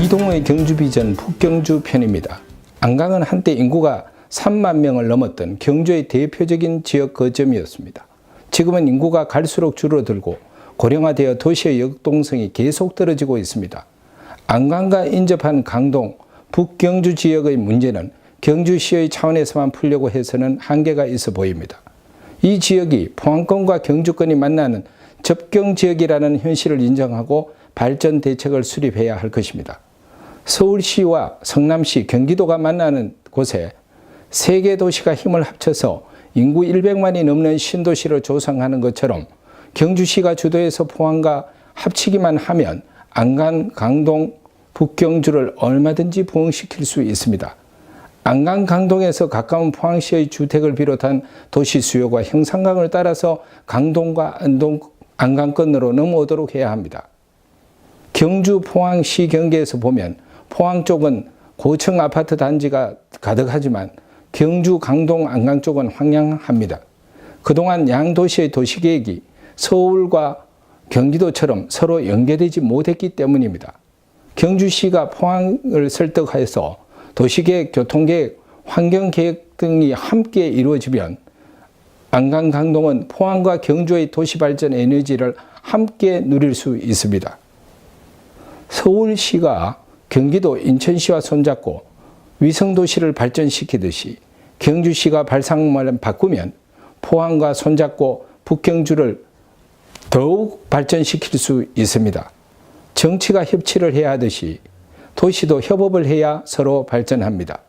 지금의 경주 비전 북경주 편입니다. 안강은 한때 인구가 3만 명을 넘었던 경주의 대표적인 지역 거점이었습니다. 지금은 인구가 갈수록 줄어들고 고령화되어 도시의 역동성이 계속 떨어지고 있습니다. 안강과 인접한 강동, 북경주 지역의 문제는 경주시의 차원에서만 풀려고 해서는 한계가 있어 보입니다. 이 지역이 포항권과 경주권이 만나는 접경 지역이라는 현실을 인정하고 발전 대책을 수립해야 할 것입니다. 서울시와 성남시, 경기도가 만나는 곳에 세 개 도시가 힘을 합쳐서 인구 100만이 넘는 신도시를 조성하는 것처럼 경주시가 주도해서 포항과 합치기만 하면 안강, 강동, 북경주를 얼마든지 부흥시킬 수 있습니다. 안강, 강동에서 가까운 포항시의 주택을 비롯한 도시 수요가 형상강을 따라서 강동과 안동, 안강권으로 넘어오도록 해야 합니다. 경주 포항시 경계에서 보면 포항 쪽은 고층 아파트 단지가 가득하지만 경주 강동 안강 쪽은 황량합니다. 그동안 양 도시의 도시계획이 서울과 경기도처럼 서로 연계되지 못했기 때문입니다. 경주시가 포항을 설득해서 도시계획, 교통계획, 환경계획 등이 함께 이루어지면 안강 강동은 포항과 경주의 도시발전 에너지를 함께 누릴 수 있습니다. 서울시가 경기도 인천시와 손잡고 위성도시를 발전시키듯이 경주시가 발상을 바꾸면 포항과 손잡고 북경주를 더욱 발전시킬 수 있습니다. 정치가 협치를 해야 하듯이 도시도 협업을 해야 서로 발전합니다.